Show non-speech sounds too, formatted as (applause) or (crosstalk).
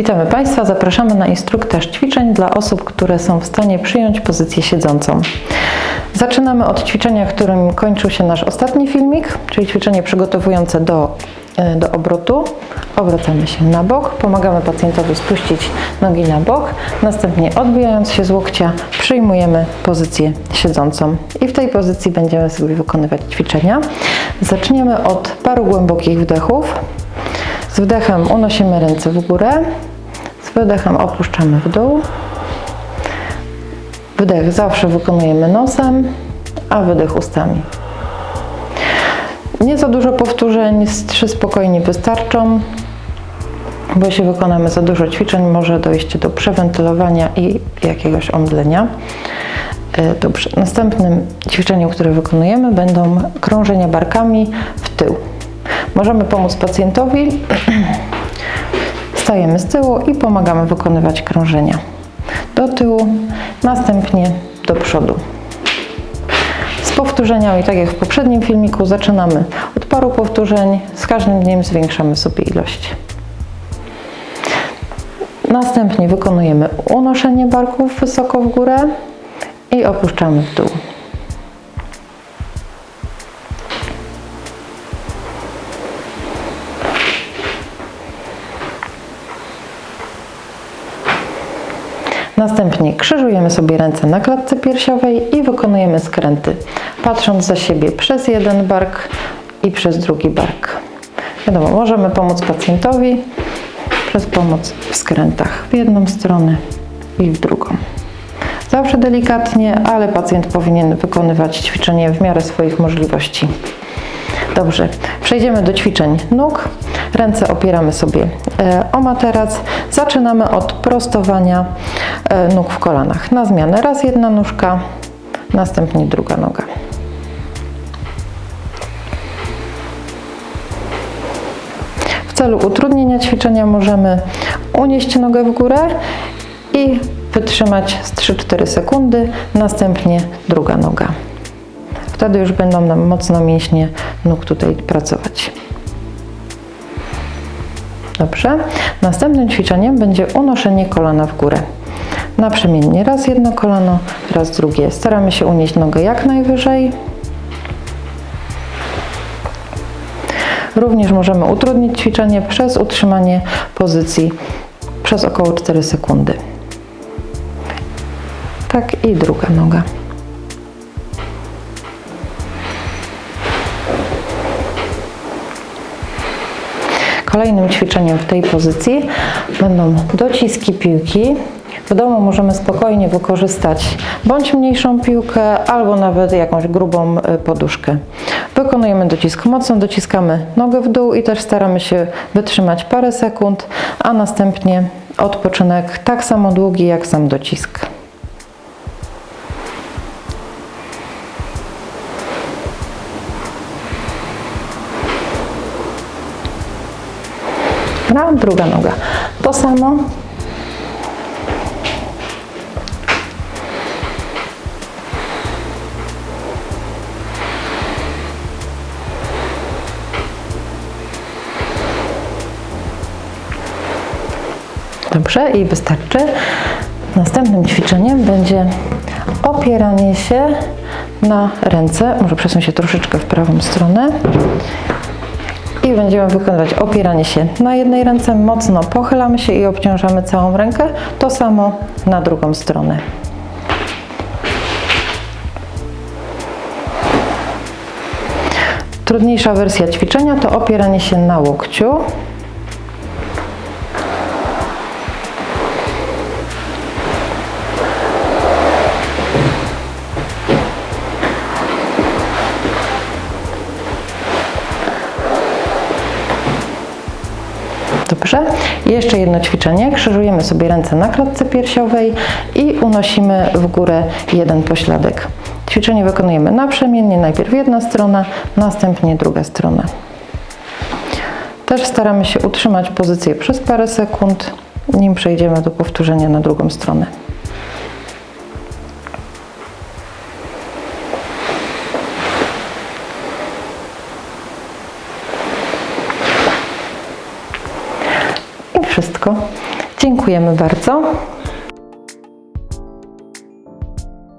Witamy Państwa, zapraszamy na instruktaż ćwiczeń dla osób, które są w stanie przyjąć pozycję siedzącą. Zaczynamy od ćwiczenia, którym kończył się nasz ostatni filmik, czyli ćwiczenie przygotowujące do, e, do obrotu. Obracamy się na bok, pomagamy pacjentowi spuścić nogi na bok, następnie odbijając się z łokcia przyjmujemy pozycję siedzącą i w tej pozycji będziemy sobie wykonywać ćwiczenia. Zaczniemy od paru głębokich wdechów. Z wdechem unosimy ręce w górę, wydechem opuszczamy w dół. Wdech zawsze wykonujemy nosem, a wydech ustami. Nie za dużo powtórzeń, trzy spokojnie wystarczą, bo jeśli wykonamy za dużo ćwiczeń, może dojść do przewentylowania i jakiegoś omdlenia. E, Dobrze. Następnym ćwiczeniem, które wykonujemy, będą krążenia barkami w tył. Możemy pomóc pacjentowi. (clears throat) Stajemy z tyłu i pomagamy wykonywać krążenia. Do tyłu, następnie do przodu. Z powtórzeniami, tak jak w poprzednim filmiku, zaczynamy od paru powtórzeń. Z każdym dniem zwiększamy sobie ilość. Następnie wykonujemy unoszenie barków wysoko w górę i opuszczamy w dół. Następnie krzyżujemy sobie ręce na klatce piersiowej i wykonujemy skręty, patrząc za siebie przez jeden bark i przez drugi bark. Wiadomo, możemy pomóc pacjentowi przez pomoc w skrętach w jedną stronę i w drugą. Zawsze delikatnie, ale pacjent powinien wykonywać ćwiczenie w miarę swoich możliwości. Dobrze, przejdziemy do ćwiczeń nóg. Ręce opieramy sobie e, o materac. Zaczynamy od prostowania e, nóg w kolanach. Na zmianę raz jedna nóżka, następnie druga noga. W celu utrudnienia ćwiczenia możemy unieść nogę w górę i wytrzymać z 3-4 sekundy, następnie druga noga. Wtedy już będą nam mocno mięśnie nóg tutaj pracować. Dobrze. Następnym ćwiczeniem będzie unoszenie kolana w górę. Naprzemiennie raz jedno kolano, raz drugie. Staramy się unieść nogę jak najwyżej. Również możemy utrudnić ćwiczenie przez utrzymanie pozycji przez około 4 sekundy. Tak i druga noga. Kolejnym ćwiczeniem w tej pozycji będą dociski piłki. W domu możemy spokojnie wykorzystać bądź mniejszą piłkę, albo nawet jakąś grubą y, poduszkę. Wykonujemy docisk mocno, dociskamy nogę w dół i też staramy się wytrzymać parę sekund, a następnie odpoczynek tak samo długi jak sam docisk. Dobra, druga noga. To samo. Dobrze i wystarczy. Następnym ćwiczeniem będzie opieranie się na ręce. Może przesunę się troszeczkę w prawą stronę. I będziemy wykonywać opieranie się na jednej ręce, mocno pochylamy się i obciążamy całą rękę. To samo na drugą stronę. Trudniejsza wersja ćwiczenia to opieranie się na łokciu. Dobrze. Jeszcze jedno ćwiczenie. Krzyżujemy sobie ręce na klatce piersiowej i unosimy w górę jeden pośladek. Ćwiczenie wykonujemy naprzemiennie. Najpierw jedna strona, następnie druga strona. Też staramy się utrzymać pozycję przez parę sekund, nim przejdziemy do powtórzenia na drugą stronę. Wszystko. Dziękujemy bardzo.